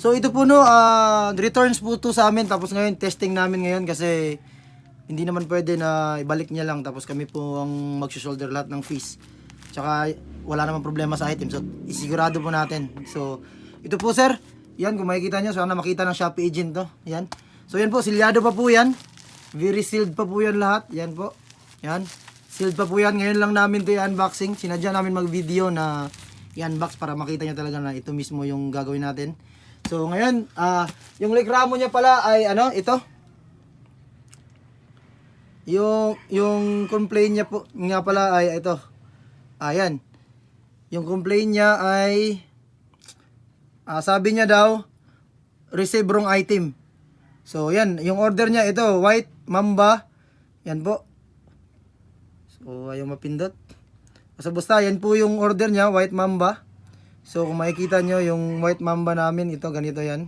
So ito po no, ah, returns po to sa amin tapos ngayon testing namin ngayon kasi hindi naman pwede na ibalik niya lang tapos kami po ang mag-shoulder lahat ng fees. Tsaka wala naman problema sa item so isigurado po natin. So ito po sir, yan kung makikita nyo, sana makita ng Shopee agent to. Yan. So yan po, silyado pa po yan. Very sealed pa po yan lahat. Yan po. Yan. Sealed pa po yan. Ngayon lang namin to i-unboxing. Sinadya namin mag-video na i-unbox para makita nyo talaga na ito mismo yung gagawin natin. So ngayon, ah yung reklamo niya pala ay ano, ito. Yung yung complaint niya po nga pala ay ito. Ayan. Yung complaint niya ay ah, sabi niya daw receive wrong item. So yan, yung order niya ito, white mamba. Yan po. So ayaw mapindot. Basta basta yan po yung order niya, white mamba. So kung makikita nyo yung white mamba namin, ito ganito yan.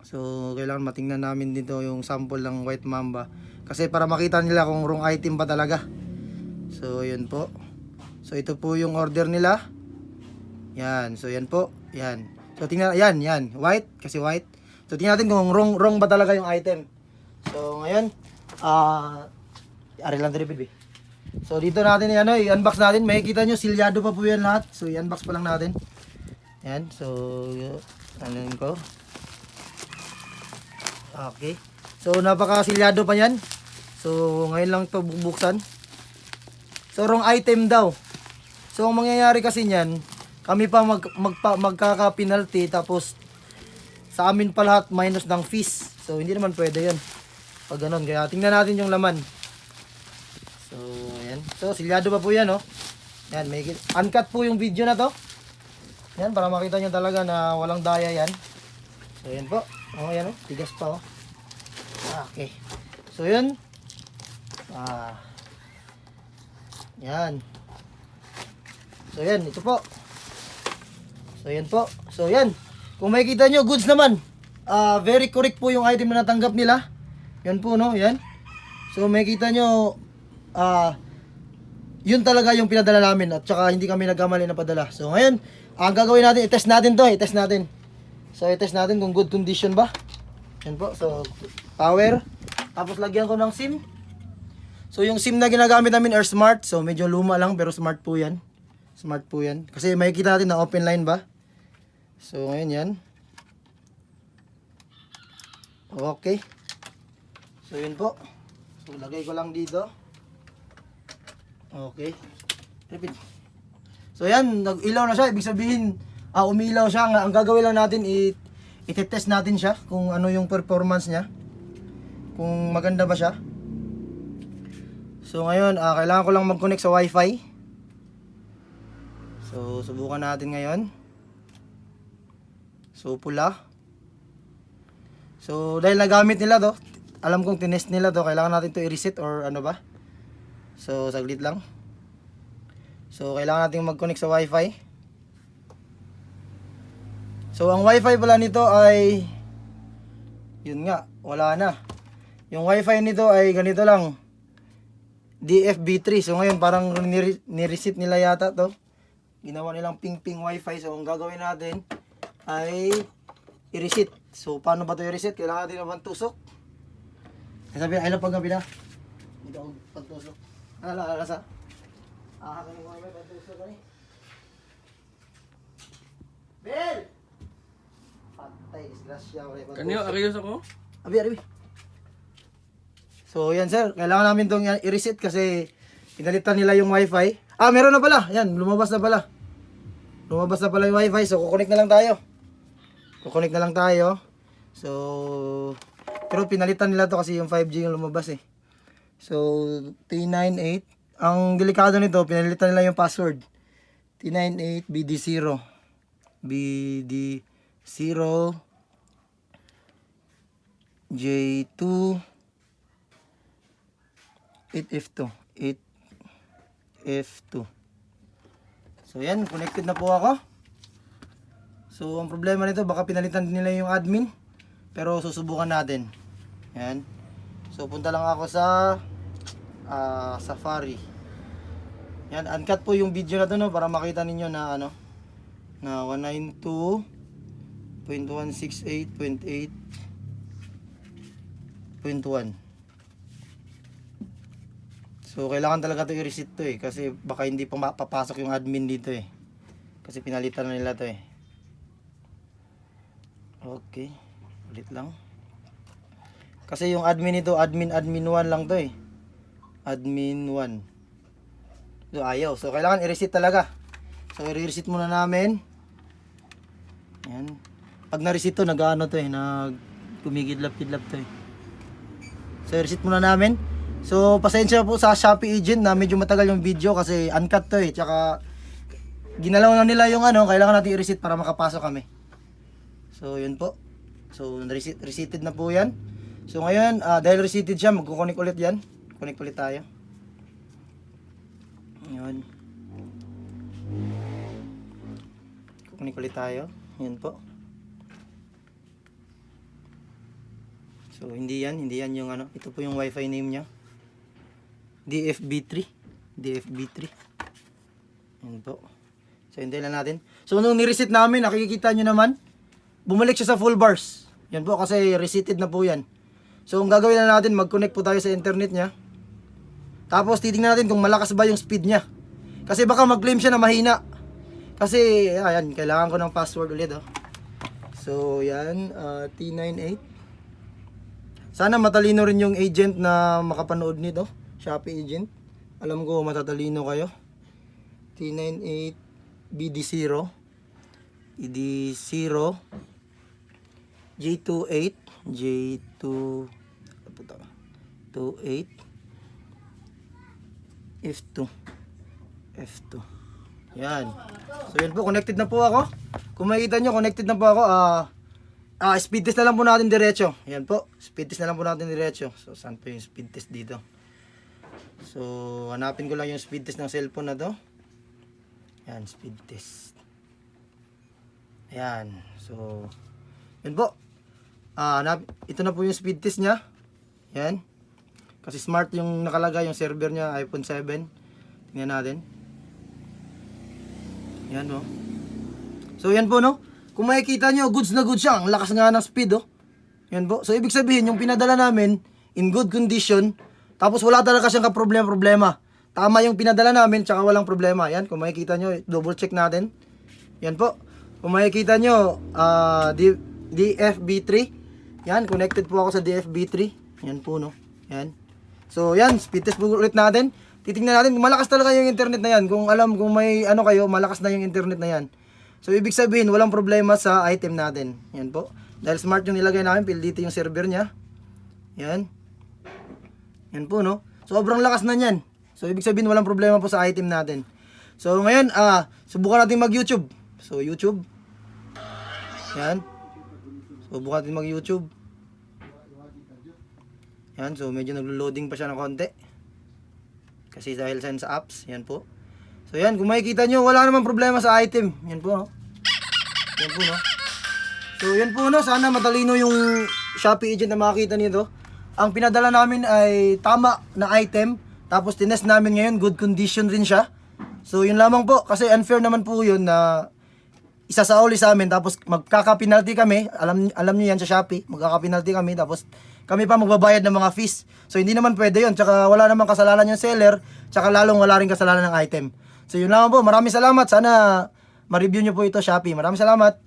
So kailangan matingnan namin dito yung sample ng white mamba. Kasi para makita nila kung wrong item pa talaga. So yun po. So ito po yung order nila. Yan. So yan po. Yan. So tingnan, yan, yan. White, kasi white. So tingnan natin kung wrong, wrong ba talaga yung item. So ngayon, ah, ari lang baby. So dito natin ano, i-unbox natin. Makikita nyo, silyado pa po yan lahat. So i-unbox pa lang natin. Yan, so ano ko. Okay. So napakasilyado pa yan. So ngayon lang to bubuksan. So wrong item daw. So ang mangyayari kasi niyan, kami pa mag, magpa, magkaka-penalty tapos sa amin pa lahat minus ng fees. So hindi naman pwede 'yan. Pag ganun, kaya tingnan natin yung laman. So, silyado pa po yan, oh. Yan, may uncut po yung video na to. Yan, para makita nyo talaga na walang daya yan. So, yan po. Oh, yan, oh. Tigas pa, oh. Ah, okay. So, yun. Ah. Yan. So, yan. Ito po. So, yan po. So, yan. Kung makikita nyo, goods naman. Ah, very correct po yung item na natanggap nila. Yan po, no? Yan. So, makikita nyo, ah, yun talaga yung pinadala namin at saka hindi kami nagkamali na padala. So, ngayon, ang gagawin natin, i-test natin to, i-test natin. So, i-test natin kung good condition ba. Yan po. So, power. Tapos, lagyan ko ng SIM. So, yung SIM na ginagamit namin are smart. So, medyo luma lang pero smart po yan. Smart po yan. Kasi makikita natin na open line ba. So, ngayon yan. Okay. So, yun po. So, lagay ko lang dito. Okay. Repeat. So, yan. Nag-ilaw na siya. Ibig sabihin, ah, umilaw siya. Ang, gagawin lang natin, i- itetest natin siya kung ano yung performance niya. Kung maganda ba siya. So, ngayon, ah, kailangan ko lang mag-connect sa wifi. So, subukan natin ngayon. So, pula. So, dahil nagamit nila to, alam kong tinest nila to, kailangan natin to i-reset or ano ba. So, saglit lang. So, kailangan natin mag-connect sa wifi. So, ang wifi pala nito ay, yun nga, wala na. Yung wifi nito ay ganito lang. DFB3. So, ngayon parang nire- nireset nila yata to. Ginawa nilang ping-ping wifi. So, ang gagawin natin ay i-reset. So, paano ba ito i-reset? Kailangan natin naman tusok. Sabi, ay lang pag gabi na. Hindi ako pagtusok. Lang, alas ha? Ah, kami mo may pagtusok ka ni. Bel! Patay, disgrasya. Kanyo, arios ako? Abi, abi. So, yan sir. Kailangan namin itong i-reset kasi pinalitan nila yung wifi. Ah, meron na pala. Yan, lumabas na pala. Lumabas na pala yung wifi. So, kukonek na lang tayo. Kukonek na lang tayo. So, pero pinalitan nila to kasi yung 5G yung lumabas eh. So, T98. Ang delikado nito, pinalitan nila yung password. T98 BD0. BD0 J2 8F2 8F2 So yan, connected na po ako. So ang problema nito baka pinalitan nila yung admin. Pero susubukan natin. Yan. So punta lang ako sa ah, Safari Yan, uncut po yung video na to no Para makita ninyo na ano Na 192 0.168.8.1 So, kailangan talaga to i-reset to eh. Kasi baka hindi pa mapapasok yung admin dito eh. Kasi pinalitan na nila to eh. Okay. Ulit lang. Kasi yung admin nito, admin admin 1 lang to eh. Admin 1. So, ayaw. So, kailangan i-reset talaga. So, i-reset muna namin. Yan. Pag na-reset to, nag-ano to eh. Nag kumigidlap-kidlap to eh. So, i-reset muna namin. So, pasensya po sa Shopee agent na medyo matagal yung video kasi uncut to eh. Tsaka, ginalaw na nila yung ano, kailangan natin i-reset para makapasok kami. So, yun po. So, reseated na po yan. So, ngayon, ah, dahil reseated siya, magkukunik ulit yan. Connect ulit tayo. Yun. Kukunik ulit tayo. Yun po. So, hindi yan. Hindi yan yung ano. Ito po yung wifi name niya. DFB3. DFB3. Yun po. So, hintayin lang natin. So, nung ni-reset namin, nakikita nyo naman, bumalik siya sa full bars. Yan po, kasi reseated na po yan. So, ang gagawin na natin, mag-connect po tayo sa internet niya. Tapos, titingnan natin kung malakas ba yung speed niya. Kasi baka mag-claim siya na mahina. Kasi, ayan, kailangan ko ng password ulit, oh. So, yan, ah, T98. Sana matalino rin yung agent na makapanood nito. Shopee agent. Alam ko matatalino kayo. T98 BD0. ED0 J28 J2 ano to? 28 F2 F2 yan. So yan po connected na po ako. Kung makikita nyo connected na po ako. Ah ah speed test na lang po natin diretso. Yan po speed test na lang po natin diretso. So saan po yung speed test dito? So hanapin ko lang yung speed test ng cellphone na to. Yan speed test. Ayan. So, yun po. Ah, na, ito na po yung speed test niya. Yan. Kasi smart yung nakalagay yung server niya, iPhone 7. Tingnan natin. Yan oh. So, yan po no. Kung makikita nyo, goods na goods siya. Ang lakas nga ng speed oh. Yan po. So, ibig sabihin, yung pinadala namin, in good condition, tapos wala talaga siyang kaproblema-problema. Tama yung pinadala namin, tsaka walang problema. Yan, kung makikita nyo, double check natin. Yan po. Kung makikita nyo, ah, D- DFB3. Yan, connected po ako sa DFB3. Yan po, no. Yan. So, yan, speed test ulit natin. Titingnan natin, kung malakas talaga yung internet na yan. Kung alam, kung may ano kayo, malakas na yung internet na yan. So, ibig sabihin, walang problema sa item natin. Yan po. Dahil smart yung nilagay namin, pill dito yung server niya. Yan. Yan po, no. Sobrang lakas na niyan. So, ibig sabihin, walang problema po sa item natin. So, ngayon, ah, subukan natin mag-YouTube. So, YouTube. Yan. Subukan natin mag-YouTube. Yan, so medyo naglo-loading pa siya ng konti. Kasi dahil sa sa apps, yan po. So yan, kung makikita nyo, wala namang problema sa item. Yan po, no? Yan po, no? So yan po, no? Sana matalino yung Shopee agent na makakita nito. Ang pinadala namin ay tama na item. Tapos tinest namin ngayon, good condition rin siya. So yun lamang po, kasi unfair naman po yun na isasauli sa amin tapos magkaka-penalty kami. Alam alam niyo yan sa Shopee, magkaka-penalty kami tapos kami pa magbabayad ng mga fees. So hindi naman pwede 'yon. Tsaka wala namang kasalanan yung seller, tsaka lalong wala rin kasalanan ng item. So yun lang po. Maraming salamat. Sana ma-review niyo po ito Shopee. Maraming salamat.